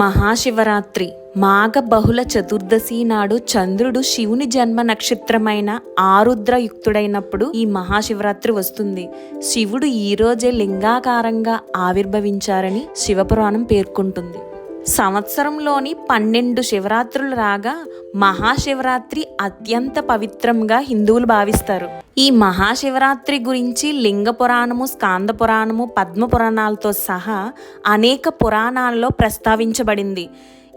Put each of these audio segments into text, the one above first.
మహాశివరాత్రి మాఘ బహుళ చతుర్దశి నాడు చంద్రుడు శివుని జన్మ నక్షత్రమైన ఆరుద్రయుక్తుడైనప్పుడు ఈ మహాశివరాత్రి వస్తుంది. శివుడు ఈ రోజే లింగాకారంగా ఆవిర్భవించారని శివపురాణం పేర్కొంటుంది. సంవత్సరంలోని పన్నెండు శివరాత్రులు రాగా మహాశివరాత్రి అత్యంత పవిత్రంగా హిందువులు భావిస్తారు. ఈ మహాశివరాత్రి గురించి లింగ పురాణము స్కాంద పురాణము పద్మ పురాణాలతో సహా అనేక పురాణాల్లో ప్రస్తావించబడింది.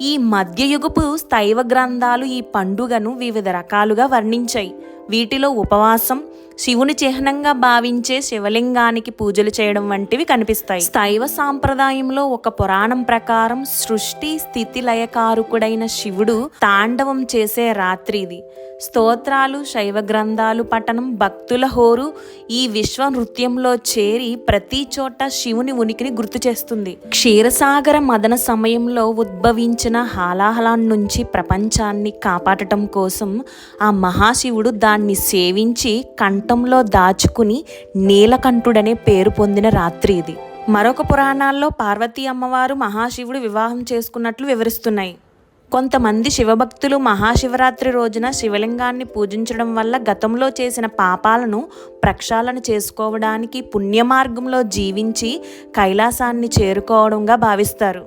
ఈ మధ్యయుగపు స్థైవ గ్రంథాలు ఈ పండుగను వివిధ రకాలుగా వర్ణించాయి. వీటిలో ఉపవాసం శివుని చిహ్నంగా భావించే శివలింగానికి పూజలు చేయడం వంటివి కనిపిస్తాయి. స్థైవ సాంప్రదాయంలో ఒక పురాణం ప్రకారం సృష్టి స్థితి లయకారుకుడైన శివుడు తాండవం చేసే రాత్రి ఇది స్తోత్రాలు శైవ గ్రంథాలు పఠనం భక్తుల హోరు ఈ విశ్వ నృత్యంలో చేరి ప్రతి చోట శివుని ఉనికిని గుర్తు చేస్తుంది. క్షీరసాగర మదన సమయంలో ఉద్భవించిన హాలాహలాన్ నుంచి ప్రపంచాన్ని కాపాడటం కోసం ఆ మహాశివుడు దాన్ని సేవించి రక్తంలో దాచుకుని నీలకంఠుడనే పేరు పొందిన రాత్రి ఇది. మరొక పురాణాల్లో పార్వతీ అమ్మవారు మహాశివుడు వివాహం చేసుకున్నట్లు వివరిస్తున్నాయి. కొంతమంది శివభక్తులు మహాశివరాత్రి రోజున శివలింగాన్ని పూజించడం వల్ల గతంలో చేసిన పాపాలను ప్రక్షాళన చేసుకోవడానికి పుణ్యమార్గంలో జీవించి కైలాసాన్ని చేరుకోవడంగా భావిస్తారు.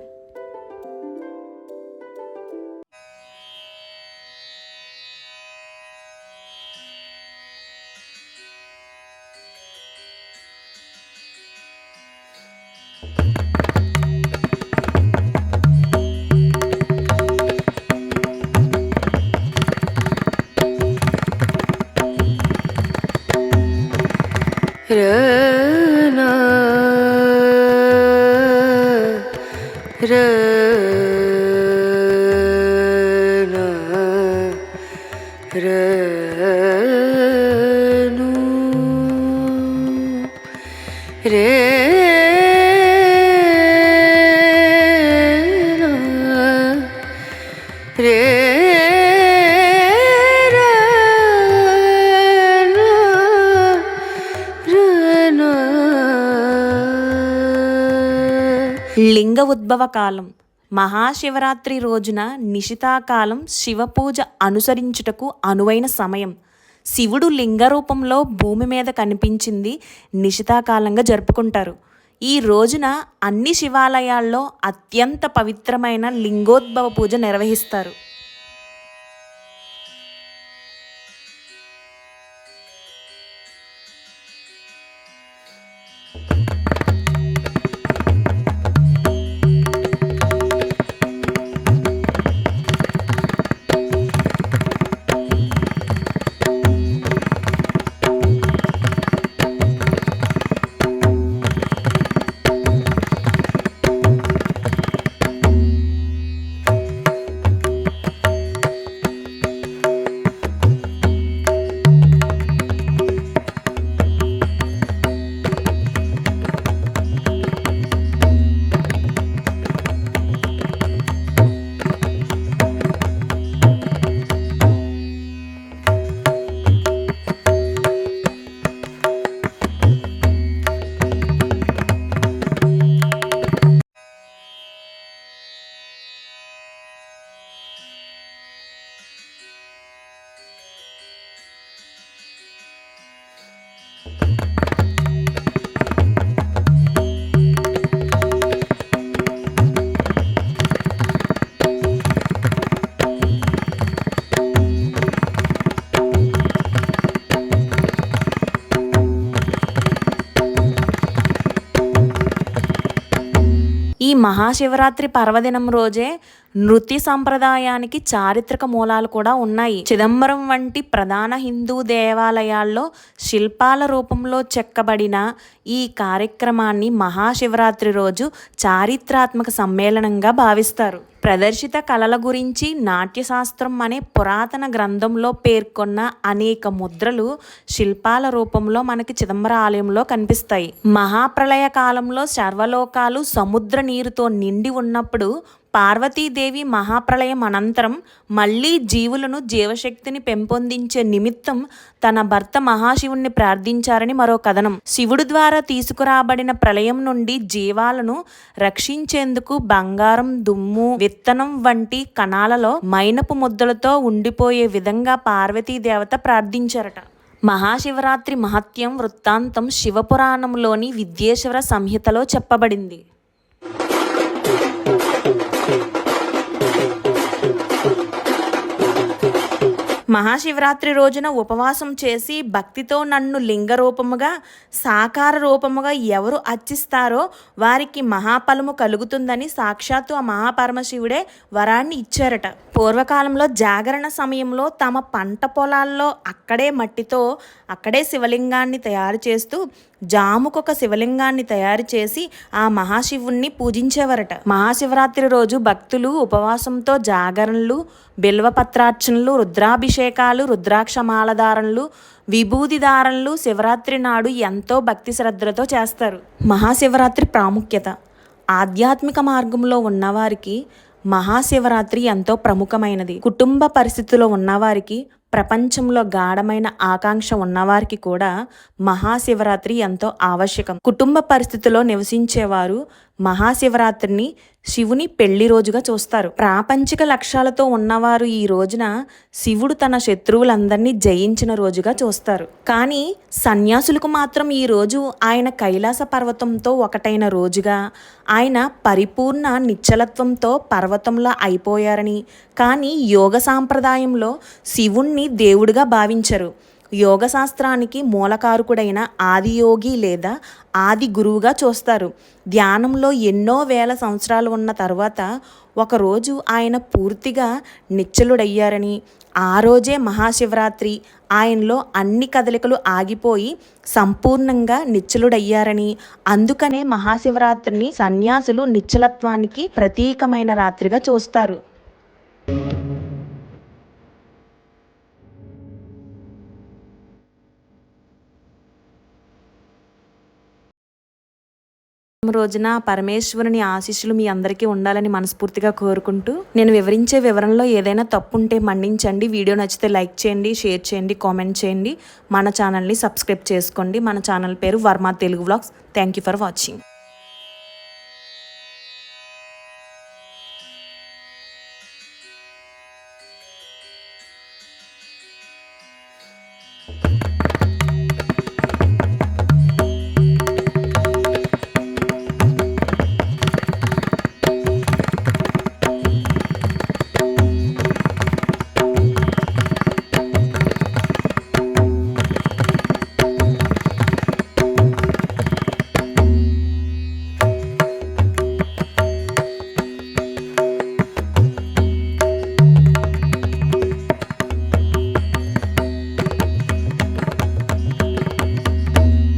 Yeah. లింగ ఉద్భవ కాలం మహాశివరాత్రి రోజున నిశితాకాలం శివపూజ అనుసరించుటకు అనువైన సమయం. శివుడు లింగ రూపంలో భూమి మీద కనిపించింది నిశితాకాలంగా జరుపుకుంటారు. ఈ రోజున అన్ని శివాలయాల్లో అత్యంత పవిత్రమైన లింగోద్భవ పూజ నిర్వహిస్తారు. ఈ మహాశివరాత్రి పర్వదినం రోజే నృత్య సంప్రదాయానికి చారిత్రక మూలాలు కూడా ఉన్నాయి. చిదంబరం వంటి ప్రధాన హిందూ దేవాలయాల్లో శిల్పాల రూపంలో చెక్కబడిన ఈ కార్యక్రమాన్ని మహాశివరాత్రి రోజు చారిత్రాత్మక సమ్మేళనంగా భావిస్తారు. ప్రదర్శిత కళల గురించి నాట్యశాస్త్రం అనే పురాతన గ్రంథంలో పేర్కొన్న అనేక ముద్రలు శిల్పాల రూపంలో మనకి చిదంబర ఆలయంలో కనిపిస్తాయి. మహాప్రళయ కాలంలో సర్వలోకాలు సముద్ర నీరుతో నిండి ఉన్నప్పుడు పార్వతీదేవి మహాప్రళయం అనంతరం మళ్ళీ జీవులను జీవశక్తిని పెంపొందించే నిమిత్తం తన భర్త మహాశివుణ్ణి ప్రార్థించారని మరో కథనం. శివుడు ద్వారా తీసుకురాబడిన ప్రళయం నుండి జీవాలను రక్షించేందుకు బంగారం దుమ్ము విత్తనం వంటి కణాలలో మైనపు ముద్దలతో ఉండిపోయే విధంగా పార్వతీ దేవత ప్రార్థించారట. మహాశివరాత్రి మహత్యం వృత్తాంతం శివపురాణంలోని విద్యేశ్వర సంహితలో చెప్పబడింది. మహాశివరాత్రి రోజున ఉపవాసం చేసి భక్తితో నన్ను లింగ రూపముగా సాకార రూపముగా ఎవరు అర్చిస్తారో వారికి మహాఫలము కలుగుతుందని సాక్షాత్తు ఆ మహాపరమశివుడే వరాన్ని ఇచ్చారట. పూర్వకాలంలో జాగరణ సమయంలో తమ పంట పొలాల్లో అక్కడే మట్టితో అక్కడే శివలింగాన్ని తయారు చేస్తూ జాముకొక శివలింగాన్ని తయారు చేసి ఆ మహాశివుణ్ణి పూజించేవారట. మహాశివరాత్రి రోజు భక్తులు ఉపవాసంతో జాగరణలు బిల్వపత్రార్చనలు రుద్రాభిషేకాలు రుద్రాక్షమాలధారణలు విభూది ధారణలు శివరాత్రి నాడు ఎంతో భక్తి శ్రద్ధలతో చేస్తారు. మహాశివరాత్రి ప్రాముఖ్యత. ఆధ్యాత్మిక మార్గంలో ఉన్నవారికి మహాశివరాత్రి ఎంతో ప్రముఖమైనది. కుటుంబ పరిస్థితిలో ఉన్నవారికి ప్రపంచంలో గాఢమైన ఆకాంక్ష ఉన్నవారికి కూడా మహాశివరాత్రి ఎంతో ఆవశ్యకం. కుటుంబ పరిస్థితిలో నివసించేవారు మహాశివరాత్రిని శివుని పెళ్ళి రోజుగా చూస్తారు. ప్రాపంచిక లక్ష్యాలతో ఉన్నవారు ఈ రోజున శివుడు తన శత్రువులందరినీ జయించిన రోజుగా చూస్తారు. కానీ సన్యాసులకు మాత్రం ఈ రోజు ఆయన కైలాస పర్వతంతో ఒకటైన రోజుగా ఆయన పరిపూర్ణ నిశ్చలత్వంతో పర్వతంలో అయిపోయారని కానీ యోగ సాంప్రదాయంలో శివుణ్ణి దేవుడిగా భావించరు. యోగ శాస్త్రానికి మూలకారకుడైన ఆదియోగి లేదా ఆది గురువుగా చూస్తారు. ధ్యానంలో ఎన్నో వేల సంవత్సరాలు ఉన్న తర్వాత ఒకరోజు ఆయన పూర్తిగా నిచ్చలుడయ్యారని ఆ రోజే మహాశివరాత్రి ఆయనలో అన్ని కదలికలు ఆగిపోయి సంపూర్ణంగా నిచ్చలుడయ్యారని అందుకనే మహాశివరాత్రిని సన్యాసులు నిశ్చలత్వానికి ప్రతీకమైన రాత్రిగా చూస్తారు. రోజున పరమేశ్వరుని ఆశీస్సులు మీ అందరికీ ఉండాలని మనస్ఫూర్తిగా కోరుకుంటూ నేను వివరించే వివరణలో ఏదైనా తప్పు ఉంటే మన్నించండి. వీడియో నచ్చితే లైక్ చేయండి షేర్ చేయండి కామెంట్ చేయండి. మన ఛానల్ని సబ్స్క్రైబ్ చేసుకోండి. మన ఛానల్ పేరు Varma Telugu vlogs. Thank you for watching.